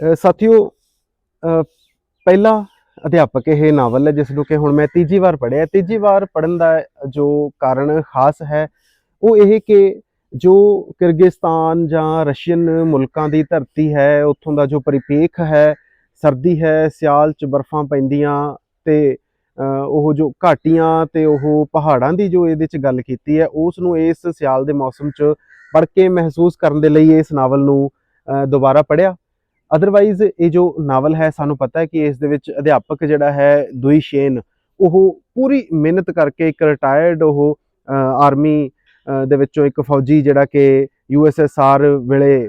ਸਾਥੀਓ ਪਹਿਲਾ ਅਧਿਆਪਕ ਇਹ ਨਾਵਲ ਹੈ, ਜਿਸ ਨੂੰ ਕਿ ਹੁਣ ਮੈਂ ਤੀਜੀ ਵਾਰ ਪੜ੍ਹਿਆ। ਤੀਜੀ ਵਾਰ ਪੜਨ ਦਾ ਜੋ ਕਾਰਨ ਖਾਸ ਹੈ, ਉਹ ਇਹ ਕਿ ਜੋ ਕਿਰਗਿਸਤਾਨ ਜਾਂ ਰਸ਼ੀਅਨ ਮੁਲਕਾਂ ਦੀ ਧਰਤੀ ਹੈ, ਉੱਥੋਂ ਦਾ ਜੋ ਪਰਿਪੇਖ ਹੈ, ਸਰਦੀ ਹੈ, ਸਿਆਲ ਚ ਬਰਫ਼ਾਂ ਪੈਂਦੀਆਂ ਤੇ ਉਹ ਜੋ ਘਾਟੀਆਂ ਤੇ ਉਹ ਪਹਾੜਾਂ ਦੀ ਜੋ ਇਹਦੇ ਚ ਗੱਲ ਕੀਤੀ ਹੈ, ਉਸ ਨੂੰ ਇਸ ਸਿਆਲ ਦੇ ਮੌਸਮ ਚ ਪੜ੍ਹ ਕੇ ਮਹਿਸੂਸ ਕਰਨ ਦੇ ਲਈ ਇਸ ਨਾਵਲ ਨੂੰ ਦੁਬਾਰਾ ਪੜ੍ਹਿਆ। ਅਦਰਵਾਈਜ਼ ਇਹ ਜੋ ਨਾਵਲ ਹੈ, ਸਾਨੂੰ ਪਤਾ ਹੈ ਕਿ ਇਸ ਦੇ ਵਿੱਚ ਅਧਿਆਪਕ ਜਿਹੜਾ ਹੈ, ਦੁਈ ਸ਼ੇਨ, ਉਹ ਪੂਰੀ ਮਿਹਨਤ ਕਰਕੇ ਇੱਕ ਰਿਟਾਇਰਡ ਉਹ ਆਰਮੀ ਦੇ ਵਿੱਚੋਂ ਇੱਕ ਫੌਜੀ ਜਿਹੜਾ ਕਿ ਯੂਐਸਐਸਆਰ ਵੇਲੇ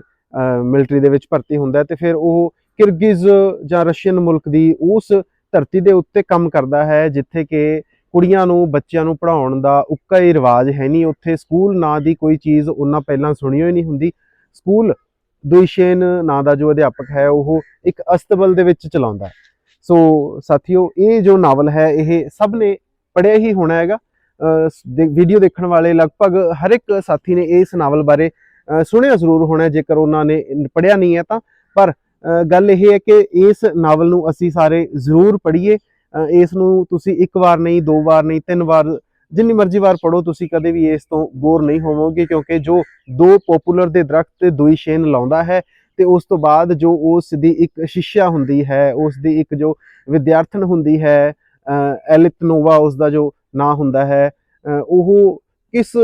ਮਿਲਟਰੀ ਦੇ ਵਿੱਚ ਭਰਤੀ ਹੁੰਦਾ ਹੈ ਤੇ ਫਿਰ ਉਹ ਕਿਰਗਿਜ਼ ਜਾਂ ਰਸ਼ੀਅਨ ਮੁਲਕ ਦੀ ਉਸ ਧਰਤੀ ਦੇ ਉੱਤੇ ਕੰਮ ਕਰਦਾ ਹੈ, ਜਿੱਥੇ ਕਿ ਕੁੜੀਆਂ ਨੂੰ, ਬੱਚਿਆਂ ਨੂੰ ਪੜ੍ਹਾਉਣ ਦਾ ਉੱਕਾ ਹੀ ਰਿਵਾਜ ਹੈ ਨਹੀਂ। ਉੱਥੇ ਸਕੂਲ ਨਾਂ ਦੀ ਕੋਈ ਚੀਜ਼ ਉਹਨਾਂ ਪਹਿਲਾਂ ਸੁਣੀ ਹੋਈ ਨਹੀਂ ਹੁੰਦੀ। ਸਕੂਲ ਦੁਇਸ਼ੇਨ ਨਾਂ ਦਾ ਜੋ ਅਧਿਆਪਕ ਹੈ, ਉਹ ਇੱਕ ਅਸਤਬਲ ਦੇ ਵਿੱਚ ਚਲਾਉਂਦਾ ਹੈ। ਸੋ ਸਾਥੀਓ, ਇਹ ਜੋ ਨਾਵਲ ਹੈ, ਇਹ ਸਭ ਨੇ ਪੜ੍ਹਿਆ ਹੀ ਹੋਣਾ ਹੈਗਾ। ਵੀਡੀਓ ਦੇਖਣ ਵਾਲੇ ਲਗਭਗ ਹਰ ਇੱਕ ਸਾਥੀ ਨੇ ਇਸ ਨਾਵਲ ਬਾਰੇ ਸੁਣਿਆ ਜ਼ਰੂਰ ਹੋਣਾ ਜੇਕਰ ਉਹਨਾਂ ਨੇ ਪੜ੍ਹਿਆ ਨਹੀਂ ਹੈ ਤਾਂ। ਪਰ ਗੱਲ ਇਹ ਹੈ ਕਿ ਇਸ ਨਾਵਲ ਨੂੰ ਅਸੀਂ ਸਾਰੇ ਜ਼ਰੂਰ ਪੜ੍ਹੀਏ। ਇਸ ਨੂੰ ਤੁਸੀਂ ਇੱਕ ਵਾਰ ਨਹੀਂ, ਦੋ ਵਾਰ ਨਹੀਂ, ਤਿੰਨ ਵਾਰ ਜਿੰਨੀ ਮਰਜ਼ੀ ਵਾਰ ਪੜੋ ਤੁਸੀਂ ਕਦੇ ਵੀ ਇਸ ਤੋਂ ਬੋਰ ਨਹੀਂ ਹੋਵੋਗੇ, ਕਿਉਂਕਿ ਜੋ ਦੋ ਪਪੂਲਰ ਦੇ ਦਰਖਤ ਤੇ ਦੋਈ ਸ਼ੇਨ ਲਾਉਂਦਾ ਹੈ ਤੇ ਉਸ ਤੋਂ ਬਾਅਦ ਜੋ ਉਸ ਦੀ ਇੱਕ ਸ਼ਿਸ਼ਿਆ ਹੁੰਦੀ ਹੈ, ਉਸ ਦੀ ਇੱਕ ਜੋ ਵਿਦਿਆਰਥਣ ਹੁੰਦੀ ਹੈ ਐਲਿਟ ਨੋਵਾ ਉਸ ਦਾ ਜੋ ਨਾਂ ਹੁੰਦਾ ਹੈ ਉਹ ਕਿਸ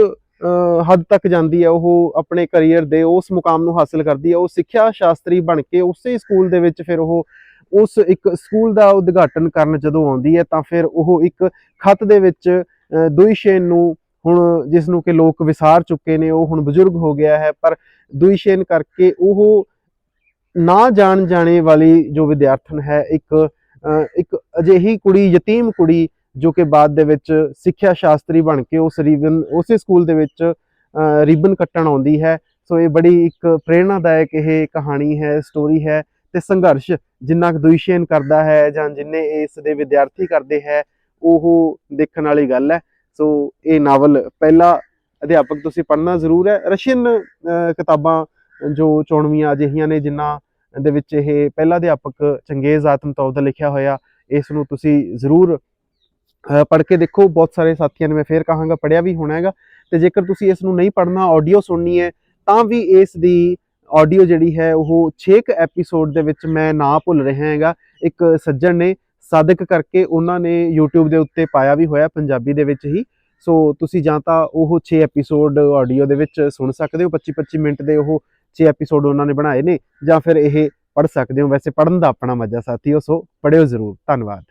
ਹੱਦ ਤੱਕ ਜਾਂਦੀ ਹੈ, ਉਹ ਆਪਣੇ ਕੈਰੀਅਰ ਦੇ ਉਸ ਮੁਕਾਮ ਨੂੰ ਹਾਸਲ ਕਰਦੀ ਹੈ, ਉਹ ਸਿੱਖਿਆ ਸ਼ਾਸਤਰੀ ਬਣ ਕੇ ਉਸੇ ਸਕੂਲ ਦੇ ਵਿੱਚ ਫਿਰ ਉਹ ਉਸ ਇੱਕ ਸਕੂਲ ਦਾ ਉਦਘਾਟਨ ਕਰਨ ਜਦੋਂ ਆਉਂਦੀ ਹੈ, ਤਾਂ ਫਿਰ ਉਹ ਇੱਕ ਖਤ ਦੇ ਵਿੱਚ ਦੁਈਸ਼ੇਨ ਨੂੰ ਹੁਣ ਜਿਸ ਨੂੰ ਕਿ ਲੋਕ ਵਿਸਾਰ ਚੁੱਕੇ ਨੇ, ਉਹ ਹੁਣ ਬਜ਼ੁਰਗ ਹੋ ਗਿਆ ਹੈ, ਪਰ ਦੁਈਸ਼ੇਨ ਕਰਕੇ ਉਹ ਨਾ ਜਾਣ ਜਾਣੇ ਵਾਲੀ ਜੋ ਵਿਦਿਆਰਥਣ ਹੈ, ਇੱਕ ਇੱਕ ਅਜਿਹੀ ਕੁੜੀ, ਯਤੀਮ ਕੁੜੀ ਜੋ ਕਿ ਬਾਅਦ ਦੇ ਵਿੱਚ ਸਿੱਖਿਆ ਸ਼ਾਸਤਰੀ ਬਣ ਕੇ ਉਸ ਰੀਬਨ, ਉਸੇ ਸਕੂਲ ਦੇ ਵਿੱਚ ਰਿਬਨ ਕੱਟਣ ਆਉਂਦੀ ਹੈ। ਸੋ ਇਹ ਬੜੀ ਇੱਕ ਪ੍ਰੇਰਣਾਦਾਇਕ ਇਹ ਕਹਾਣੀ ਹੈ ਸਟੋਰੀ ਹੈ ਤੇ ਸੰਘਰਸ਼ ਜਿੰਨਾ ਕੁ ਦੁਸ਼ੇਨ ਕਰਦਾ ਹੈ ਜਾਂ ਜਿੰਨੇ ਇਸ ਦੇ ਵਿਦਿਆਰਥੀ ਕਰਦੇ ਹੈ ਉਹ ਦੇਖਣ ਵਾਲੀ ਗੱਲ ਹੈ। ਸੋ ਇਹ ਨਾਵਲ ਪਹਿਲਾ ਅਧਿਆਪਕ ਤੁਸੀਂ ਪੜ੍ਹਨਾ ਜ਼ਰੂਰ ਹੈ। ਰਸ਼ੀਅਨ ਕਿਤਾਬਾਂ ਜੋ ਚੋਣਵੀਆਂ ਅਜਿਹੀਆਂ ਨੇ ਜਿਨ੍ਹਾਂ ਦੇ ਵਿੱਚ ਇਹ ਪਹਿਲਾ ਅਧਿਆਪਕ ਚੰਗੇਜ਼ ਆਤਮਤੌਰ ਦਾ ਲਿਖਿਆ ਹੋਇਆ, ਇਸ ਨੂੰ ਤੁਸੀਂ ਜ਼ਰੂਰ ਪੜ੍ਹ ਕੇ ਦੇਖੋ। ਬਹੁਤ ਸਾਰੇ ਸਾਥੀਆਂ ਨੇ ਮੈਂ ਫੇਰ ਕਹਾਂਗਾ, ਪੜ੍ਹਿਆ ਵੀ ਹੋਣਾ ਹੈਗਾ। ਤੇ ਜੇਕਰ ਤੁਸੀਂ ਇਸ ਨੂੰ ਨਹੀਂ ਪੜ੍ਹਨਾ, ਆਡੀਓ ਸੁਣਨੀ ਹੈ, ਤਾਂ ਵੀ ਇਸ ਦੀ ਆਡੀਓ ਜਿਹੜੀ ਹੈ, ਉਹ 6 ਕ ਐਪੀਸੋਡ ਦੇ ਵਿੱਚ ਮੈਂ ਨਾ ਭੁੱਲ ਰਿਹਾ ਹੈਗਾ। ਇੱਕ ਸੱਜਣ ਨੇ ਸਾਦਕ ਕਰਕੇ ਉਹਨਾਂ ਨੇ YouTube ਦੇ ਉੱਤੇ ਪਾਇਆ ਵੀ ਹੋਇਆ ਪੰਜਾਬੀ ਦੇ ਵਿੱਚ ਹੀ। ਸੋ ਤੁਸੀਂ ਜਾਂ ਤਾਂ ਉਹ 6 ਐਪੀਸੋਡ ਆਡੀਓ ਦੇ ਵਿੱਚ ਸੁਣ ਸਕਦੇ ਹੋ 25 25 ਮਿੰਟ ਦੇ ਉਹ 6 ਐਪੀਸੋਡ ਉਹਨਾਂ ਨੇ ਬਣਾਏ ਨੇ, ਜਾਂ ਫਿਰ ਇਹ ਪੜ੍ਹ ਸਕਦੇ ਹੋ। ਵੈਸੇ ਪੜ੍ਹਨ ਦਾ ਆਪਣਾ ਮਜ਼ਾ ਸਾਥੀਓ, ਸੋ ਪੜ੍ਹਿਓ ਜ਼ਰੂਰ। ਧੰਨਵਾਦ।